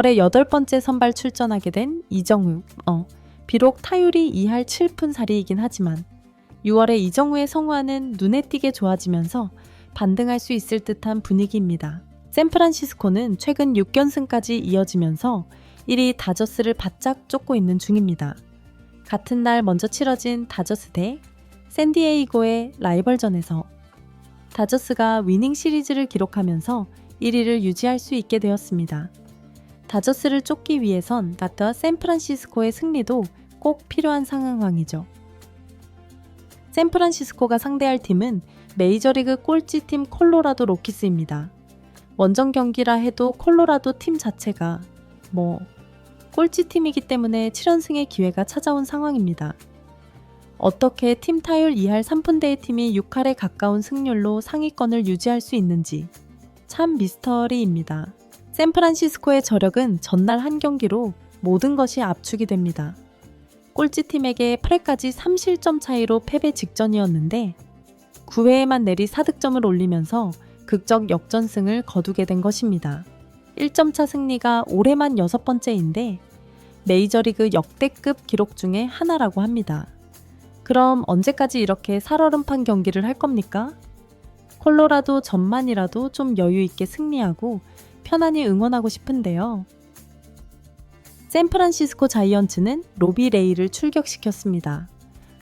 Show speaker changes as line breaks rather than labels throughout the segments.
6월에 여덟 번째 선발 출전하게 된 이정우. 어, 비록 타율이 2할 7푼 살이이긴 하지만 6월에 이정우의 성화는 눈에 띄게 좋아지면서 반등할 수 있을 듯한 분위기입니다. 샌프란시스코는 최근 6연승까지 이어지면서 1위 다저스를 바짝 쫓고 있는 중입니다. 같은 날 먼저 치러진 다저스 대 샌디에이고의 라이벌전에서 다저스가 위닝 시리즈를 기록하면서 1위를 유지할 수 있게 되었습니다. 다저스를 쫓기 위해선 나트와 샌프란시스코의 승리도 꼭 필요한 상황이죠. 샌프란시스코가 상대할 팀은 메이저리그 꼴찌팀 콜로라도 로키스입니다. 원정 경기라 해도 콜로라도 팀 자체가 뭐 꼴찌팀이기 때문에 7연승의 기회가 찾아온 상황입니다. 어떻게 팀 타율 2할 3푼대의 팀이 6할에 가까운 승률로 상위권을 유지할 수 있는지 참 미스터리입니다. 샌프란시스코의 저력은 전날 한 경기로 모든 것이 압축이 됩니다. 꼴찌팀에게 8회까지 3실점 차이로 패배 직전이었는데 9회에만 내리 4득점을 올리면서 극적 역전승을 거두게 된 것입니다. 1점 차 승리가 올해만 여섯 번째인데 메이저리그 역대급 기록 중에 하나라고 합니다. 그럼 언제까지 이렇게 살얼음판 경기를 할 겁니까? 콜로라도 전만이라도 좀 여유 있게 승리하고 편안히 응원하고 싶은데요. 샌프란시스코 자이언츠는 로비 레이를 출격시켰습니다.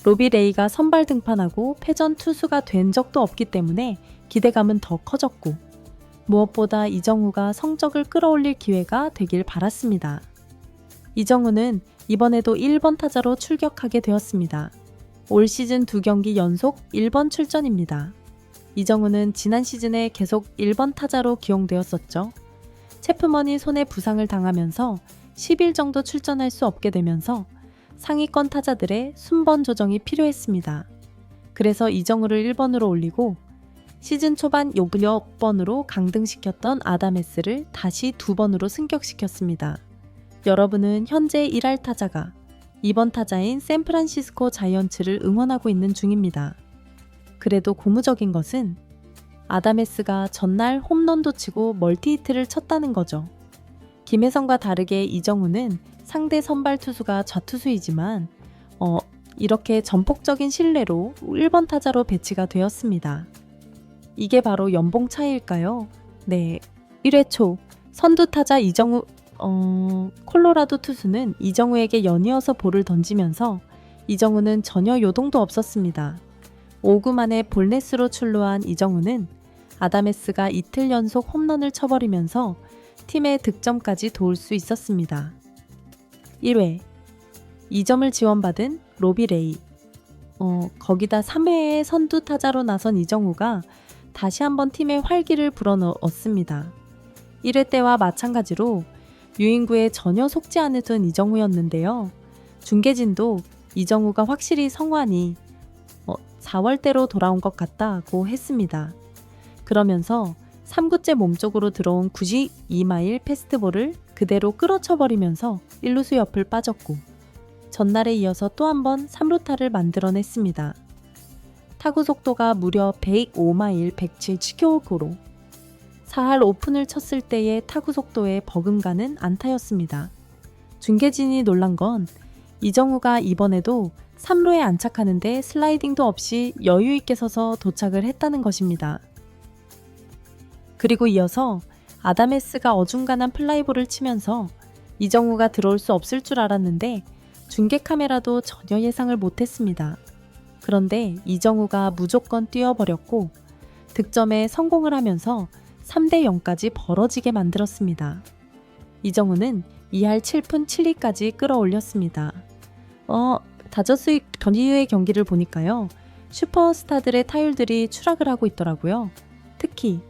로비 레이가 선발 등판하고 패전 투수가 된 적도 없기 때문에 기대감은 더 커졌고 무엇보다 이정우가 성적을 끌어올릴 기회가 되길 바랐습니다. 이정우는 이번에도 1번 타자로 출격하게 되었습니다. 올 시즌 두 경기 연속 1번 출전입니다. 이정우는 지난 시즌에 계속 1번 타자로 기용되었었죠. 체프먼이 손에 부상을 당하면서 10일 정도 출전할 수 없게 되면서 상위권 타자들의 순번 조정이 필요했습니다. 그래서 이정우를 1번으로 올리고 시즌 초반 6번으로 강등시켰던 아다메스를 다시 2번으로 승격시켰습니다. 여러분은 현재 1할 타자가 2번 타자인 샌프란시스코 자이언츠를 응원하고 있는 중입니다. 그래도 고무적인 것은 아다메스가 전날 홈런도 치고 멀티히트를 쳤다는 거죠. 김혜성과 다르게 이정우는 상대 선발 투수가 좌투수이지만 어, 이렇게 전폭적인 신뢰로 1번 타자로 배치가 되었습니다. 이게 바로 연봉 차이일까요? 네. 1회 초 선두 타자 이정우 어, 콜로라도 투수는 이정우에게 연이어서 볼을 던지면서 이정우는 전혀 요동도 없었습니다. 5구 만에 볼넷으로 출루한 이정우는 아다메스가 이틀 연속 홈런을 쳐버리면서 팀의 득점까지 도울 수 있었습니다. 1회 2점을 지원받은 로비 레이 어, 거기다 3회에 선두 타자로 나선 이정우가 다시 한번 팀의 활기를 불어넣었습니다. 1회 때와 마찬가지로 유인구에 전혀 속지 않으던 이정우였는데요. 중계진도 이정우가 확실히 성환이 어, 4월대로 돌아온 것 같다고 했습니다. 그러면서 3구째 몸쪽으로 들어온 92마일 패스트볼을 그대로 끌어쳐버리면서 1루수 옆을 빠졌고 전날에 이어서 또 한 번 3루타를 만들어냈습니다. 타구 속도가 무려 105마일 107km로 4할 오픈을 쳤을 때의 타구 속도에 버금가는 안타였습니다. 중계진이 놀란 건 이정우가 이번에도 3루에 안착하는데 슬라이딩도 없이 여유 있게 서서 도착을 했다는 것입니다. 그리고 이어서 아다메스가 어중간한 플라이볼을 치면서 이정우가 들어올 수 없을 줄 알았는데 중계 카메라도 전혀 예상을 못했습니다. 그런데 이정우가 무조건 뛰어버렸고 득점에 성공을 하면서 3대 0까지 벌어지게 만들었습니다. 이정우는 2할 7푼 7리까지 끌어올렸습니다. 어, 다저스 견이의 경기를 보니까요. 슈퍼스타들의 타율들이 추락을 하고 있더라고요. 특히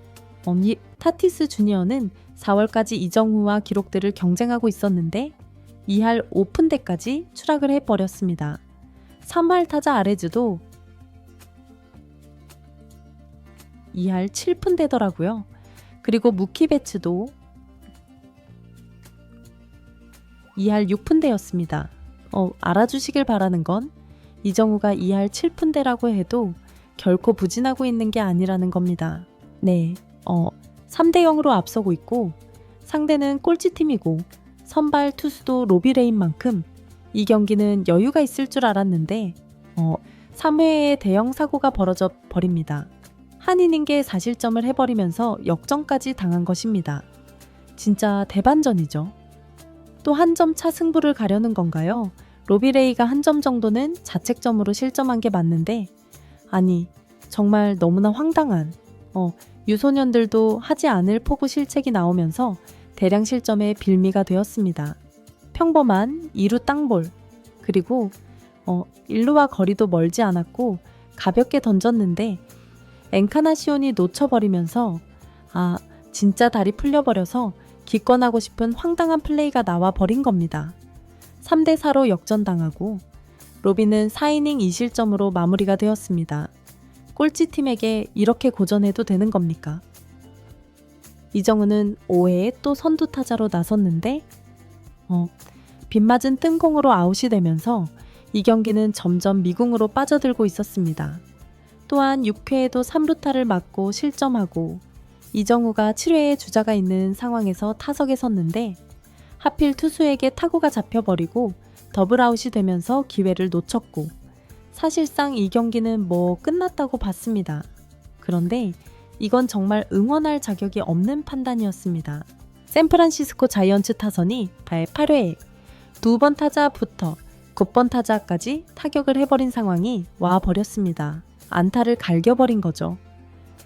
언니 타티스 주니어는 4월까지 이정우와 기록들을 경쟁하고 있었는데 2할 5푼대까지 추락을 해버렸습니다. 3할 타자 아레즈도 2할 7푼대더라고요. 그리고 무키베츠도 2할 6푼대였습니다. 어, 알아주시길 바라는 건 이정우가 2할 7푼대라고 해도 결코 부진하고 있는 게 아니라는 겁니다. 네, 어, 3대 0으로 앞서고 있고 상대는 꼴찌팀이고 선발 투수도 로비레인 만큼 이 경기는 여유가 있을 줄 알았는데 어, 3회에 대형 사고가 벌어져 버립니다. 한 이닝계 4실점을 해버리면서 역전까지 당한 것입니다. 진짜 대반전이죠. 또 한 점 차 승부를 가려는 건가요? 로비레이가 한 점 정도는 자책점으로 실점한 게 맞는데 아니 정말 너무나 황당한 어, 유소년들도 하지 않을 포구 실책이 나오면서 대량 실점의 빌미가 되었습니다. 평범한 2루 땅볼 그리고 어, 1루와 거리도 멀지 않았고 가볍게 던졌는데 엔카나시온이 놓쳐버리면서 아 진짜 다리 풀려버려서 기권하고 싶은 황당한 플레이가 나와 버린 겁니다. 3대 4로 역전당하고 로비는 4이닝 2실점으로 마무리가 되었습니다. 꼴찌 팀에게 이렇게 고전해도 되는 겁니까? 이정우는 5회에 또 선두 타자로 나섰는데 어, 빗맞은 뜬공으로 아웃이 되면서 이 경기는 점점 미궁으로 빠져들고 있었습니다. 또한 6회에도 3루타를 맞고 실점하고 이정우가 7회에 주자가 있는 상황에서 타석에 섰는데 하필 투수에게 타구가 잡혀버리고 더블아웃이 되면서 기회를 놓쳤고 사실상 이 경기는 뭐 끝났다고 봤습니다. 그런데 이건 정말 응원할 자격이 없는 판단이었습니다. 샌프란시스코 자이언츠 타선이 발 8회에 두번 타자부터 9번 타자까지 타격을 해버린 상황이 와 버렸습니다. 안타를 갈겨버린 거죠.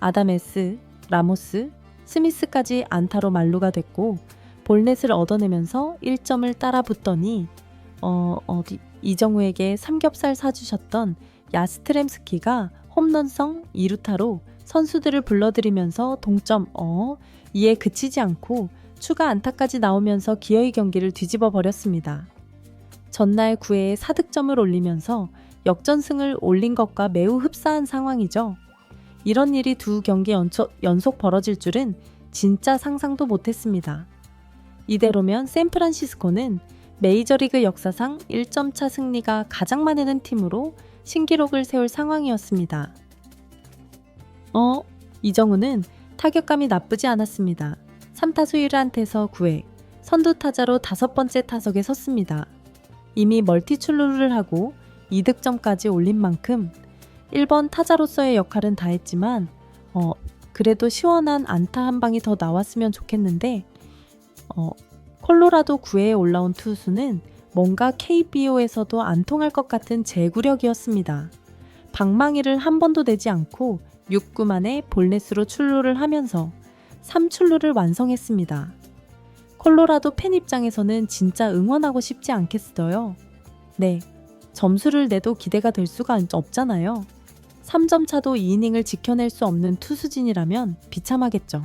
아다메스, 라모스, 스미스까지 안타로 만루가 됐고 볼넷을 얻어내면서 1점을 따라 붙더니 어, 어디 이정우에게 삼겹살 사주셨던 야스트렘스키가 홈런성 2루타로 선수들을 불러들이면서 동점 어 이에 그치지 않고 추가 안타까지 나오면서 기어이 경기를 뒤집어 버렸습니다. 전날 9회에 4득점을 올리면서 역전승을 올린 것과 매우 흡사한 상황이죠. 이런 일이 두 경기 연속, 연속 벌어질 줄은 진짜 상상도 못했습니다. 이대로면 샌프란시스코는 메이저리그 역사상 1점차 승리가 가장 많은 팀으로 신기록을 세울 상황이었습니다. 어, 이정우는 타격감이 나쁘지 않았습니다. 3타수 1안태에서 9회, 선두 타자로 다섯 번째 타석에 섰습니다. 이미 멀티 출루를 하고 2득점까지 올린 만큼 1번 타자로서의 역할은 다했지만 어, 그래도 시원한 안타 한 방이 더 나왔으면 좋겠는데 어, 콜로라도 9회에 올라온 투수는 뭔가 KBO에서도 안 통할 것 같은 제구력이었습니다. 방망이를 한 번도 내지 않고 6구 만에 볼넷으로 출루를 하면서 3출루를 완성했습니다. 콜로라도 팬 입장에서는 진짜 응원하고 싶지 않겠어요. 네, 점수를 내도 기대가 될 수가 없잖아요. 3점 차도 2이닝을 지켜낼 수 없는 투수진이라면 비참하겠죠.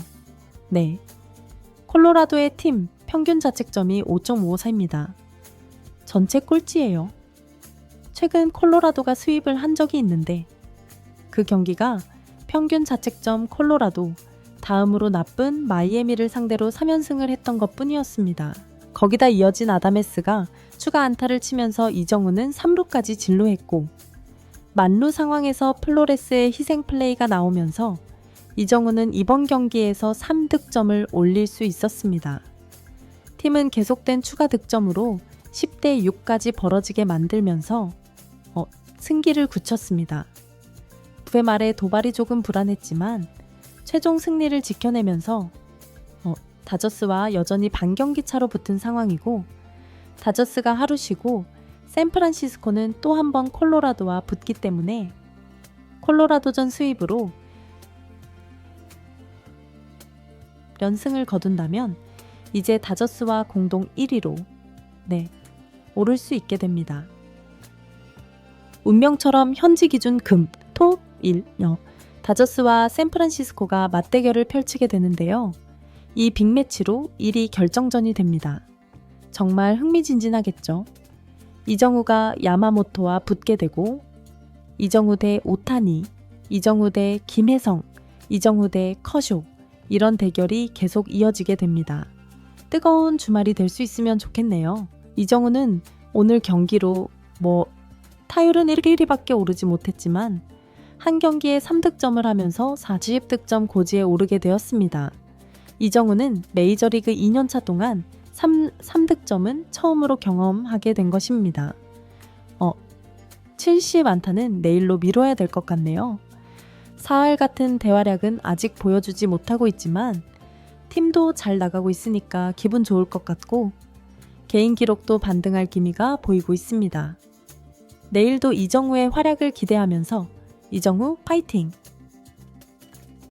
네. 콜로라도의 팀 평균 자책점이 5.54입니다. 전체 꼴찌예요. 최근 콜로라도가 수입을 한 적이 있는데 그 경기가 평균 자책점 콜로라도 다음으로 나쁜 마이애미를 상대로 3연승을 했던 것 뿐이었습니다. 거기다 이어진 아다메스가 추가 안타를 치면서 이정우는 3루까지 진루했고 만루 상황에서 플로레스의 희생 플레이가 나오면서 이정우는 이번 경기에서 3득점을 올릴 수 있었습니다. 팀은 계속된 추가 득점으로 10대 6까지 벌어지게 만들면서 어, 승기를 굳혔습니다. 9회 말에 도발이 조금 불안했지만 최종 승리를 지켜내면서 어, 다저스와 여전히 반경기 차로 붙은 상황이고 다저스가 하루 쉬고 샌프란시스코는 또 한 번 콜로라도와 붙기 때문에 콜로라도전 수입으로 연승을 거둔다면 이제 다저스와 공동 1위로 네 오를 수 있게 됩니다. 운명처럼 현지 기준 금, 토, 일, 여 다저스와 샌프란시스코가 맞대결을 펼치게 되는데요. 이 빅매치로 1위 결정전이 됩니다. 정말 흥미진진하겠죠. 이정우가 야마모토와 붙게 되고 이정우 대 오타니, 이정우 대 김혜성, 이정우 대 커쇼 이런 대결이 계속 이어지게 됩니다. 뜨거운 주말이 될 수 있으면 좋겠네요. 이정우는 오늘 경기로 뭐 타율은 1위밖에 오르지 못했지만 한 경기에 3득점을 하면서 40득점 고지에 오르게 되었습니다. 이정우는 메이저리그 2년차 동안 3, 3득점은 처음으로 경험하게 된 것입니다. 어, 70 안타는 내일로 미뤄야 될 것 같네요. 사활 같은 대활약은 아직 보여주지 못하고 있지만 팀도 잘 나가고 있으니까 기분 좋을 것 같고 개인 기록도 반등할 기미가 보이고 있습니다. 내일도 이정우의 활약을 기대하면서 이정우 파이팅!